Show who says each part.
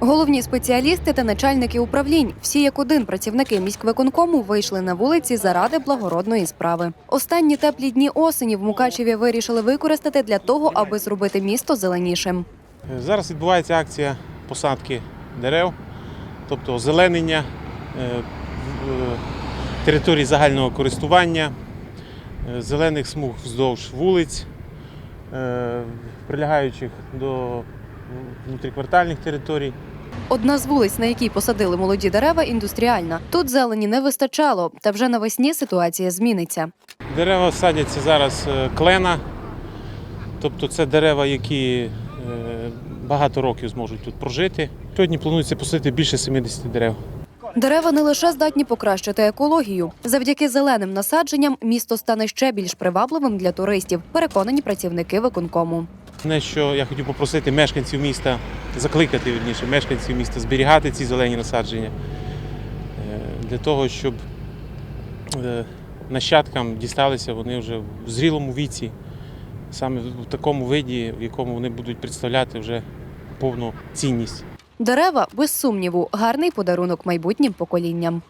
Speaker 1: Головні спеціалісти та начальники управлінь, всі як один працівники міськвиконкому вийшли на вулиці заради благородної справи. Останні теплі дні осені в Мукачеві вирішили використати для того, аби зробити місто зеленішим.
Speaker 2: Зараз відбувається акція посадки дерев, тобто озеленення е, е, територій загального користування, е, зелених смуг вздовж вулиць, прилягаючих до внутріквартальних територій.
Speaker 1: Одна з вулиць, на якій посадили молоді дерева, індустріальна. Тут зелені не вистачало, та вже навесні ситуація зміниться.
Speaker 2: Дерева садяться зараз е, клена, тобто це дерева, які е, багато років зможуть тут прожити. Сьогодні планується посадити більше 70 дерев.
Speaker 1: Дерева не лише здатні покращити екологію. Завдяки зеленим насадженням місто стане ще більш привабливим для туристів. Переконані працівники виконкому.
Speaker 2: Те, що я хотів попросити мешканців міста, закликати вірніше, мешканців міста зберігати ці зелені насадження е, для того, щоб е, нащадкам дісталися вони вже в зрілому віці, саме в такому виді, в якому вони будуть представляти вже повну цінність.
Speaker 1: Дерева, без сумніву, гарний подарунок майбутнім поколінням.